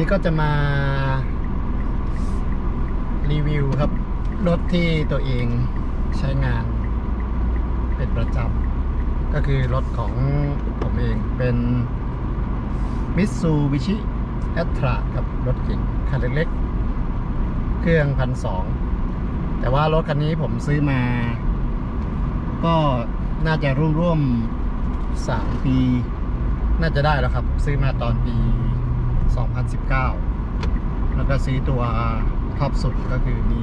นี้ก็จะมารีวิวครับ รถที่ตัวเองใช้งาน เป็นประจำก็คือรถของผมเองเป็นมิตซูบิชิแอตราครับรถเก๋งคันเล็กๆ เครื่องพันสองแต่ว่ารถคันนี้ผมซื้อมา ก็น่าจะร่วมร่วมๆสามปี น่าจะได้แล้วครับ ซื้อมาตอนปี 2019 แล้วก็ซื้อตัวท็อปสุดก็คือมี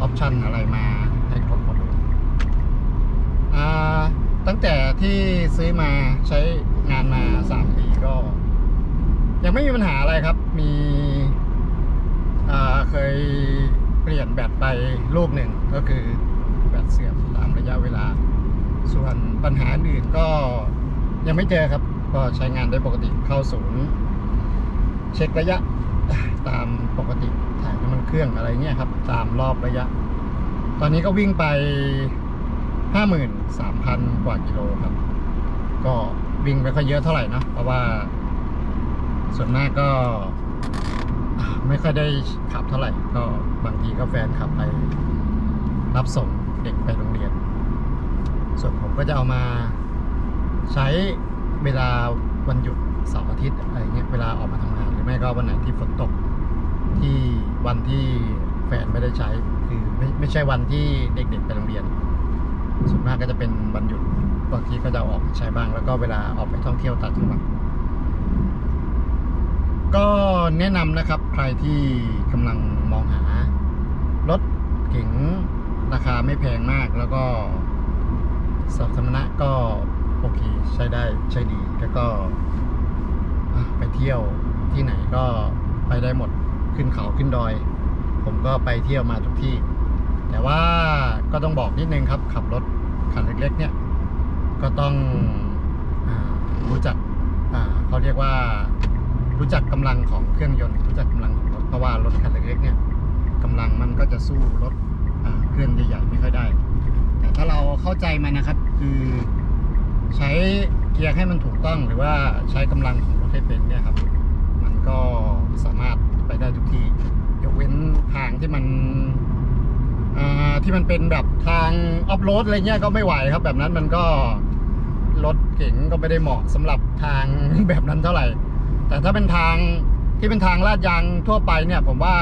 ออปชันอะไรมาให้ครบหมดเลยตั้งแต่ที่ซื้อมาใช้งานมา 3 ปีก็ ยังไม่มีปัญหาอะไรครับ มีเคยเปลี่ยนแบตไปลูกหนึ่งก็คือแบตเสื่อมตามระยะเวลา ส่วนปัญหาอื่นก็ยังไม่เจอครับ ก็ใช้งานได้ปกติเข้าศูนย์ เช็คระยะตามปกติถ่ายน้ำมันเครื่องอะไรเงี้ยครับ ตามรอบระยะ ตอนนี้ก็วิ่งไปห้าหมื่นสามพันกว่ากิโลครับ ก็วิ่งไม่ค่อยเยอะเท่าไหร่นะเพราะว่า ส่วนมากก็ไม่ค่อยได้ขับเท่าไหร่ ก็บางทีก็แฟนขับไป รับส่งเด็กไปโรงเรียน ส่วนผมก็จะเอามาใช้เวลาวันหยุด เสาร์อาทิตย์อะไรเงี้ยเวลาออกมาทำงานหรือไม่ก็วันไหนที่ฝนตกที่วันที่แฟนไม่ได้ใช้คือไม่ไม่ใช่วันที่เด็กๆไปโรงเรียนส่วนมากก็จะเป็นวันหยุดบางทีก็จะออกใช้บ้าง แล้วก็เวลาออกไปท่องเที่ยวต่างจังหวัดก็แนะนำนะครับใครที่กำลังมองหารถเก๋งราคาไม่แพงมากแล้วก็สัสมณะก็โอเคใช้ได้ใช้ดีแล้วก็ เที่ยวที่ไหนก็ไปได้หมดขึ้นเขาขึ้นดอย ผมก็ไปเที่ยวมาทุกที่ แต่ว่าก็ต้องบอกนิดนึงครับ ขับรถคันเล็กๆ เนี่ย ก็ต้องอรู้จักเขาเรียกว่า รู้จักกำลังของเครื่องยนต์รู้จักกำลังของรถเพราะว่ารถคันเล็กๆ เนี่ยกำลังมันก็จะสู้รถเครื่องใหญ่ๆไม่ค่อยได้ แต่ถ้าเราเข้าใจมันนะครับ คือใช้เกียร์ให้มันถูกต้องหรือว่าใช้กำลังของร ให้เป็นเนี่ยครับ มันก็สามารถไปได้ทุกที่ยกเว้นทางที่มันที่มันเป็นแบบทางออฟโรดอะไรเงี้ยก็ไม่ไหวครับ แบบนั้นมันก็รถเก๋งก็ไม่ได้เหมาะสำหรับทางแบบนั้นเท่าไหร่ แต่ถ้าเป็นทางที่เป็นทางลาดยางทั่วไปเนี่ย ผมว่า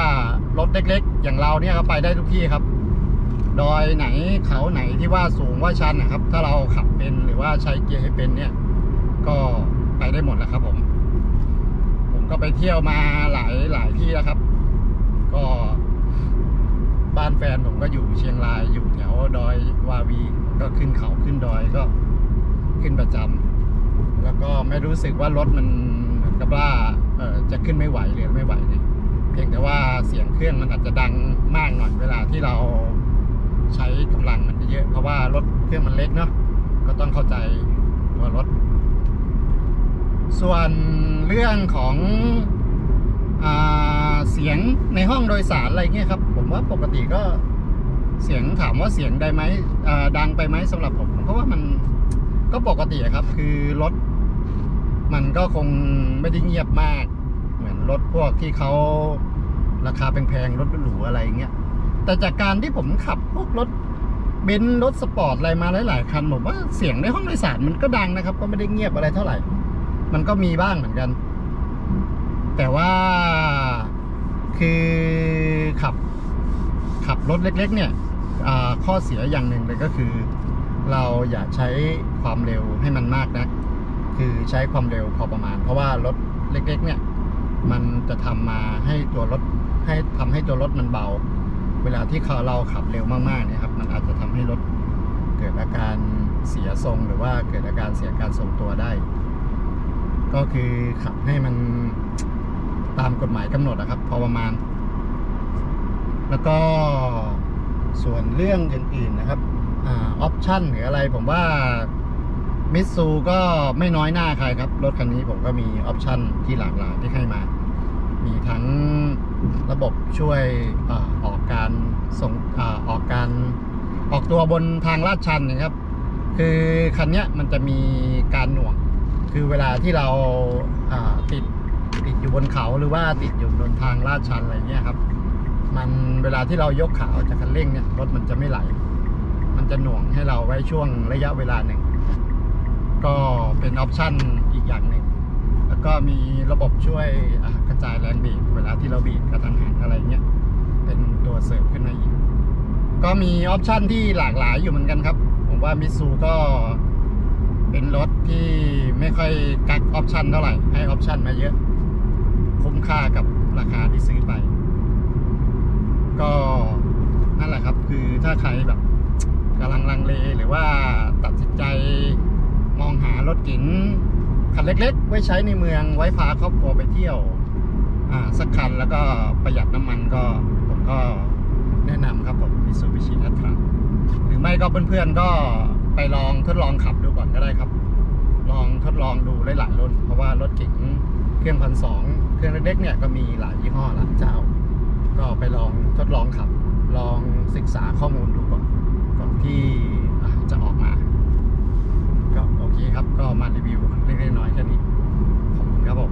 รถเล็ก ๆ อย่างเราเนี่ยก็ไปได้ทุกที่ครับดอยไหนเขาไหนที่ว่าสูงว่าชันนะครับ ถ้าเราขับเป็นหรือว่าใช้เกียร์ให้เป็นเนี่ย ก็ไปได้หมดแหละครับผม ก็ไปเที่ยวมาหลายหลายที่แล้วครับ ก็บ้านแฟนผมก็อยู่เชียงรายอยู่แถวดอยวาวีก็ขึ้นเขาขึ้นดอยก็ขึ้นประจำแล้วก็ไม่รู้สึกว่ารถมันเหมือนกับว่าเออจะขึ้นไม่ไหวหรือไม่ไหวเลยเพียงแต่ว่าเสียงเครื่องมันอาจจะดังมากหน่อยเวลาที่เราใช้กำลังมันเยอะเพราะว่ารถเครื่องมันเล็กเนาะก็ต้องเข้าใจตัวรถ ส่วนเรื่องของอเสียงในห้องโดยสารอะไรเงี้ยครับ ผมว่าปกติก็เสียงถามว่าเสียงได้ไหมดังไปไหมสำหรับผมผมก็ว่ามันก็ปกติครับ คือรถมันก็คงไม่ได้เงียบมาก เหมือนรถพวกที่เขาราคาแพงๆรถหรูๆอะไรเงี้ยแต่จากการที่ผมขับพวกรถเบนซ์รถสปอร์ตอะไรมาหลายๆคันผมว่าเสียงในห้องโดยสารมันก็ดังนะครับ ก็ไม่ได้เงียบอะไรเท่าไหร่ มันก็มีบ้างเหมือนกัน แต่ว่าคือขับขับรถเล็ก ๆ เนี่ยข้อเสียอย่างหนึ่งเลยก็คือ เราอย่าใช้ความเร็วให้มันมากนะคือใช้ความเร็วพอประมาณ เพราะว่ารถเล็ก ๆ เนี่ย มันจะทำมาให้ตัวรถให้ทำให้ตัวรถมันเบา เวลาที่เขาเราขับเร็วมากๆเนี่ยครับ มันอาจจะทำให้รถเกิดอาการเสียทรงหรือว่าเกิดอาการเสียการทรงตัวได้ ก็คือขับให้มันตามกฎหมายกำหนดนะครับ พอประมาณ แล้วก็ส่วนเรื่องอื่นๆนะครับออปชั่นหรืออะไรผมว่ามิตซูก็ไม่น้อยหน้าใครครับ รถคันนี้ผมก็มีออปชั่นที่หลากหลายที่ให้มา มีทั้งระบบช่วยอออกการส่งอออกการออกตัวบนทางลาดชันนะครับ คือคันนี้มันจะมีการหน่วง คือเวลาที่เราติดติดอยู่บนเขาหรือว่าติดอยู่บนทางลาดชันอะไรเงี้ยครับ มันเวลาที่เรายกขาออกจากคันเร่งเนี่ยรถมันจะไม่ไหล มันจะหน่วงให้เราไว้ช่วงระยะเวลาหนึ่ง ก็เป็นออปชั่นอีกอย่างหนึ่งแล้วก็มีระบบช่วยกระจายแรงบีบเวลาที่เราบีบกระทันหันอะไรเงี้ยเป็นตัวเสริมขึ้นมาอีก ก็มีออปชั่นที่หลากหลายอยู่เหมือนกันครับ ผมว่ามิซูก็ เป็นรถที่ไม่ค่อยกักออปชันเท่าไหร่ ให้ออปชันมาเยอะ คุ้มค่ากับราคาที่ซื้อไป ก็นั่นแหละครับ คือถ้าใครแบบกำลังลังเลหรือว่าตัดสินใจมองหารถเก๋งคันเล็กๆ ไว้ใช้ในเมืองไว้พาครอบครัวไปเที่ยวอ่าสักคันแล้วก็ประหยัดน้ำมันก็ผมก็แนะนำครับผม Mitsubishi a t r a หรือไม่ก็เพื่อนๆก็ ไปลองทดลองขับดูก่อนก็ได้ครับ ลองทดลองดูหลายรุ่นเพราะว่ารถเก๋งเครื่องพันสองเครื่องเล็กๆเนี่ยก็มีหลายยี่ห้อหลายเจ้า ก็ไปลองทดลองขับ ลองศึกษาข้อมูลดูก่อนก่อนที่จะออกมา ก็โอเคครับก็มารีวิวเล็กๆน้อยๆแค่นี้ขอบคุณครับผม